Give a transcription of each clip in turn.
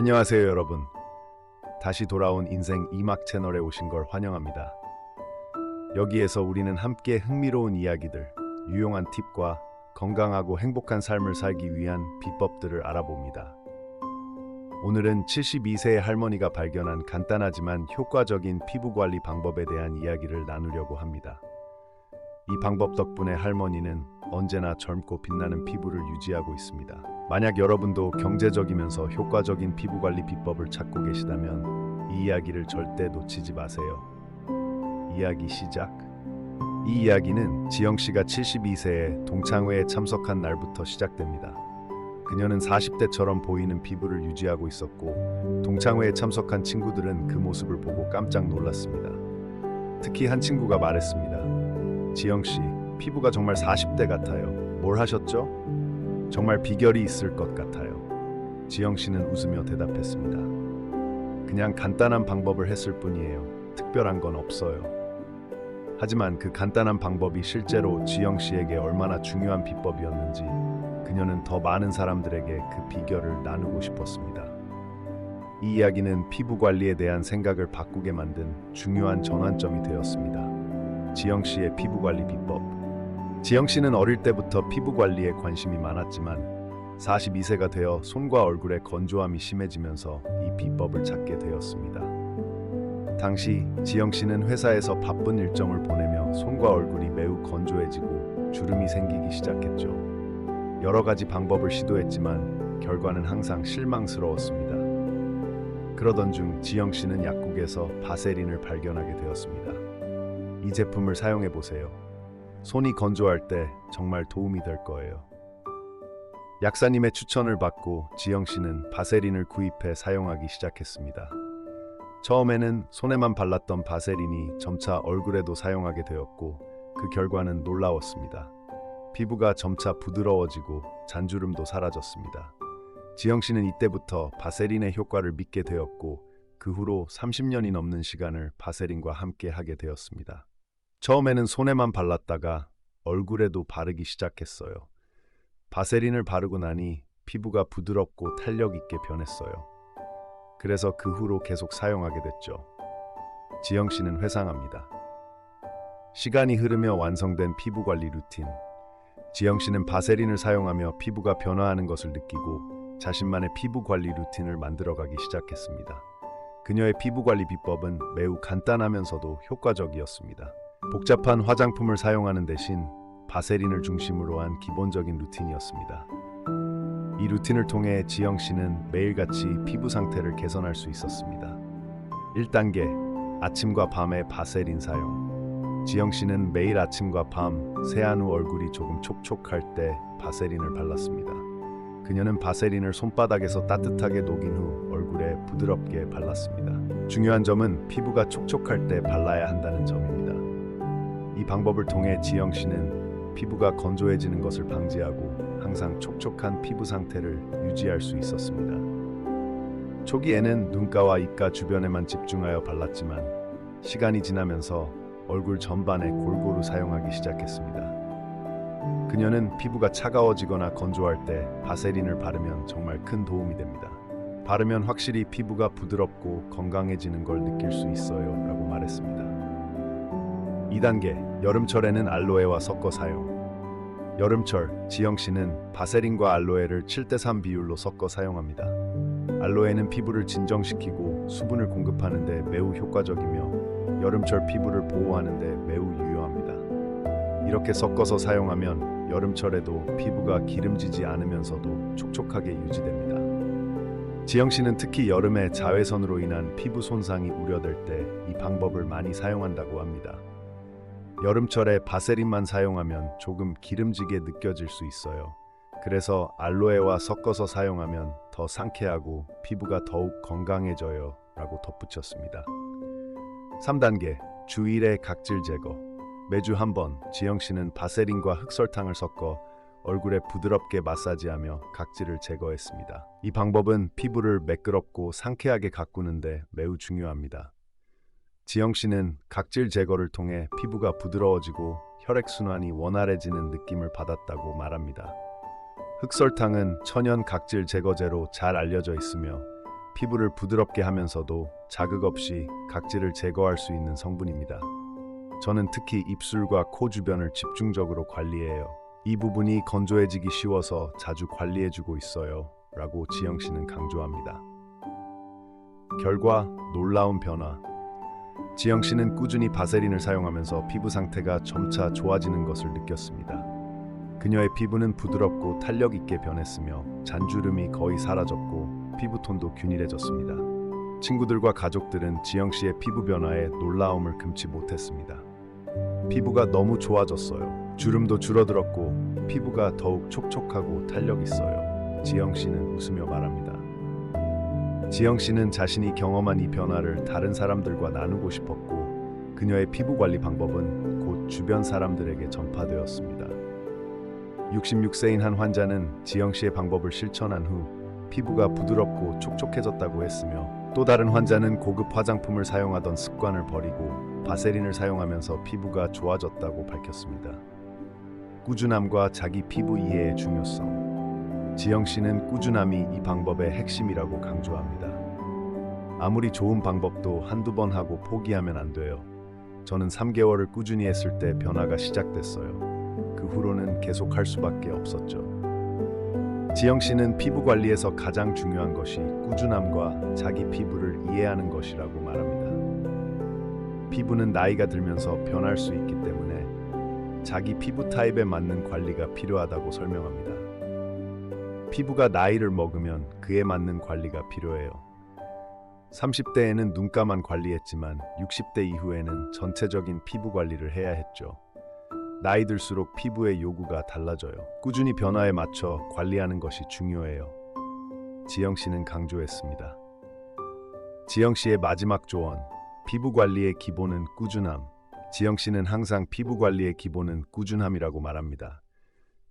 안녕하세요, 여러분. 다시 돌아온 인생 이막 채널에 오신 걸 환영합니다. 여기에서 우리는 함께 흥미로운 이야기들, 유용한 팁과 건강하고 행복한 삶을 살기 위한 비법들을 알아봅니다. 오늘은 72세의 할머니가 발견한 간단하지만 효과적인 피부 관리 방법에 대한 이야기를 나누려고 합니다. 이 방법 덕분에 할머니는 언제나 젊고 빛나는 피부를 유지하고 있습니다. 만약 여러분도 경제적이면서 효과적인 피부 관리 비법을 찾고 계시다면 이 이야기를 절대 놓치지 마세요. 이야기 시작. 이 이야기는 지영 씨가 72세에 동창회에 참석한 날부터 시작됩니다. 그녀는 40대처럼 보이는 피부를 유지하고 있었고 동창회에 참석한 친구들은 그 모습을 보고 깜짝 놀랐습니다. 특히 한 친구가 말했습니다. 지영 씨, 피부가 정말 40대 같아요. 뭘 하셨죠? 정말 비결이 있을 것 같아요. 지영 씨는 웃으며 대답했습니다. 그냥 간단한 방법을 했을 뿐이에요. 특별한 건 없어요. 하지만 그 간단한 방법이 실제로 지영 씨에게 얼마나 중요한 비법이었는지 그녀는 더 많은 사람들에게 그 비결을 나누고 싶었습니다. 이 이야기는 피부 관리에 대한 생각을 바꾸게 만든 중요한 전환점이 되었습니다. 지영 씨의 피부 관리 비법. 지영 씨는 어릴 때부터 피부 관리에 관심이 많았지만 42세가 되어 손과 얼굴에 건조함이 심해지면서 이 비법을 찾게 되었습니다. 당시 지영 씨는 회사에서 바쁜 일정을 보내며 손과 얼굴이 매우 건조해지고 주름이 생기기 시작했죠. 여러 가지 방법을 시도했지만 결과는 항상 실망스러웠습니다. 그러던 중 지영 씨는 약국에서 바세린을 발견하게 되었습니다. 이 제품을 사용해 보세요. 손이 건조할 때 정말 도움이 될 거예요. 약사님의 추천을 받고 지영 씨는 바세린을 구입해 사용하기 시작했습니다. 처음에는 손에만 발랐던 바세린이 점차 얼굴에도 사용하게 되었고 그 결과는 놀라웠습니다. 피부가 점차 부드러워지고 잔주름도 사라졌습니다. 지영 씨는 이때부터 바세린의 효과를 믿게 되었고 그 후로 30년이 넘는 시간을 바세린과 함께 하게 되었습니다. 처음에는 손에만 발랐다가 얼굴에도 바르기 시작했어요. 바세린을 바르고 나니 피부가 부드럽고 탄력 있게 변했어요. 그래서 그 후로 계속 사용하게 됐죠. 지영 씨는 회상합니다. 시간이 흐르며 완성된 피부 관리 루틴. 지영 씨는 바세린을 사용하며 피부가 변화하는 것을 느끼고 자신만의 피부 관리 루틴을 만들어가기 시작했습니다. 그녀의 피부 관리 비법은 매우 간단하면서도 효과적이었습니다. 복잡한 화장품을 사용하는 대신 바세린을 중심으로 한 기본적인 루틴이었습니다. 이 루틴을 통해 지영 씨는 매일같이 피부 상태를 개선할 수 있었습니다. 1단계 아침과 밤에 바세린 사용. 지영 씨는 매일 아침과 밤 세안 후 얼굴이 조금 촉촉할 때 바세린을 발랐습니다. 그녀는 바세린을 손바닥에서 따뜻하게 녹인 후 얼굴에 부드럽게 발랐습니다. 중요한 점은 피부가 촉촉할 때 발라야 한다는 점입니다. 이 방법을 통해 지영 씨는 피부가 건조해지는 것을 방지하고 항상 촉촉한 피부 상태를 유지할 수 있었습니다. 초기에는 눈가와 입가 주변에만 집중하여 발랐지만 시간이 지나면서 얼굴 전반에 골고루 사용하기 시작했습니다. 그녀는 피부가 차가워지거나 건조할 때 바세린을 바르면 정말 큰 도움이 됩니다. 바르면 확실히 피부가 부드럽고 건강해지는 걸 느낄 수 있어요. 라고 말했습니다. 2단계 여름철에는 알로에와 섞어 사용. 여름철 지영 씨는 바세린과 알로에를 7대3 비율로 섞어 사용합니다. 알로에는 피부를 진정시키고 수분을 공급하는 데 매우 효과적이며 여름철 피부를 보호하는 데 매우 유효합니다. 이렇게 섞어서 사용하면 여름철에도 피부가 기름지지 않으면서도 촉촉하게 유지됩니다. 지영 씨는 특히 여름에 자외선으로 인한 피부 손상이 우려될 때 이 방법을 많이 사용한다고 합니다. 여름철에 바세린만 사용하면 조금 기름지게 느껴질 수 있어요. 그래서 알로에와 섞어서 사용하면 더 상쾌하고 피부가 더욱 건강해져요. 라고 덧붙였습니다. 3단계 주일의 각질 제거. 매주 한 번 지영 씨는 바세린과 흑설탕을 섞어 얼굴에 부드럽게 마사지하며 각질을 제거했습니다. 이 방법은 피부를 매끄럽고 상쾌하게 가꾸는데 매우 중요합니다. 지영 씨는 각질 제거를 통해 피부가 부드러워지고 혈액순환이 원활해지는 느낌을 받았다고 말합니다. 흑설탕은 천연 각질 제거제로 잘 알려져 있으며 피부를 부드럽게 하면서도 자극 없이 각질을 제거할 수 있는 성분입니다. 저는 특히 입술과 코 주변을 집중적으로 관리해요. 이 부분이 건조해지기 쉬워서 자주 관리해주고 있어요. 라고 지영 씨는 강조합니다. 결과 놀라운 변화. 지영 씨는 꾸준히 바세린을 사용하면서 피부 상태가 점차 좋아지는 것을 느꼈습니다. 그녀의 피부는 부드럽고 탄력 있게 변했으며 잔주름이 거의 사라졌고 피부톤도 균일해졌습니다. 친구들과 가족들은 지영 씨의 피부 변화에 놀라움을 금치 못했습니다. 피부가 너무 좋아졌어요. 주름도 줄어들었고 피부가 더욱 촉촉하고 탄력 있어요. 지영 씨는 웃으며 말합니다. 지영 씨는 자신이 경험한 이 변화를 다른 사람들과 나누고 싶었고 그녀의 피부 관리 방법은 곧 주변 사람들에게 전파되었습니다. 66세인 한 환자는 지영 씨의 방법을 실천한 후 피부가 부드럽고 촉촉해졌다고 했으며 또 다른 환자는 고급 화장품을 사용하던 습관을 버리고 바세린을 사용하면서 피부가 좋아졌다고 밝혔습니다. 꾸준함과 자기 피부 이해의 중요성. 지영 씨는 꾸준함이 이 방법의 핵심이라고 강조합니다. 아무리 좋은 방법도 한두 번 하고 포기하면 안 돼요. 저는 3개월을 꾸준히 했을 때 변화가 시작됐어요. 그 후로는 계속 할 수밖에 없었죠. 지영 씨는 피부 관리에서 가장 중요한 것이 꾸준함과 자기 피부를 이해하는 것이라고 말합니다. 피부는 나이가 들면서 변할 수 있기 때문에 자기 피부 타입에 맞는 관리가 필요하다고 설명합니다. 피부가 나이를 먹으면 그에 맞는 관리가 필요해요. 30대에는 눈가만 관리했지만 60대 이후에는 전체적인 피부 관리를 해야 했죠. 나이 들수록 피부의 요구가 달라져요. 꾸준히 변화에 맞춰 관리하는 것이 중요해요. 지영 씨는 강조했습니다. 지영 씨의 마지막 조언. 피부 관리의 기본은 꾸준함. 지영 씨는 항상 피부 관리의 기본은 꾸준함이라고 말합니다.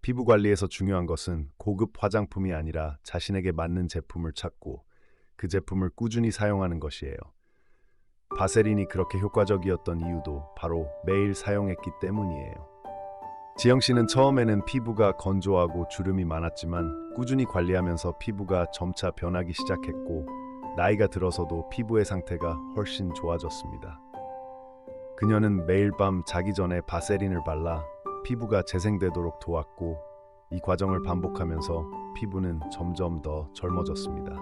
피부 관리에서 중요한 것은 고급 화장품이 아니라 자신에게 맞는 제품을 찾고 그 제품을 꾸준히 사용하는 것이에요. 바세린이 그렇게 효과적이었던 이유도 바로 매일 사용했기 때문이에요. 지영 씨는 처음에는 피부가 건조하고 주름이 많았지만 꾸준히 관리하면서 피부가 점차 변하기 시작했고 나이가 들어서도 피부의 상태가 훨씬 좋아졌습니다. 그녀는 매일 밤 자기 전에 바세린을 발라 피부가 재생되도록 도왔고 이 과정을 반복하면서 피부는 점점 더 젊어졌습니다.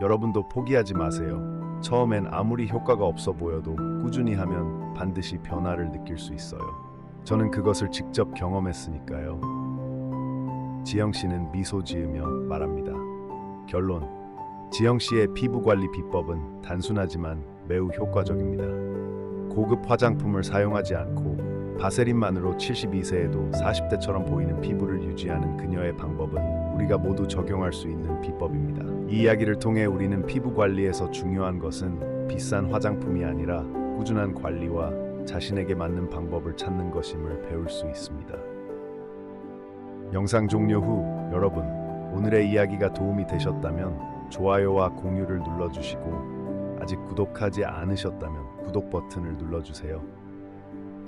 여러분도 포기하지 마세요. 처음엔 아무리 효과가 없어 보여도 꾸준히 하면 반드시 변화를 느낄 수 있어요. 저는 그것을 직접 경험했으니까요. 지영 씨는 미소 지으며 말합니다. 결론. 지영 씨의 피부 관리 비법은 단순하지만 매우 효과적입니다. 고급 화장품을 사용하지 않고 바세린만으로 72세에도 40대처럼 보이는 피부를 유지하는 그녀의 방법은 우리가 모두 적용할 수 있는 비법입니다. 이 이야기를 통해 우리는 피부 관리에서 중요한 것은 비싼 화장품이 아니라 꾸준한 관리와 자신에게 맞는 방법을 찾는 것임을 배울 수 있습니다. 영상 종료 후 여러분 오늘의 이야기가 도움이 되셨다면 좋아요와 공유를 눌러주시고 아직 구독하지 않으셨다면 구독 버튼을 눌러주세요.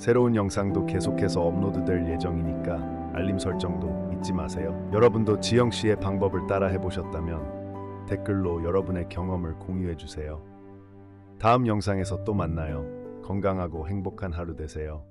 새로운 영상도 계속해서 업로드될 예정이니까 알림 설정도 잊지 마세요. 여러분도 지영 씨의 방법을 따라 해보셨다면 댓글로 여러분의 경험을 공유해 주세요. 다음 영상에서 또 만나요. 건강하고 행복한 하루 되세요.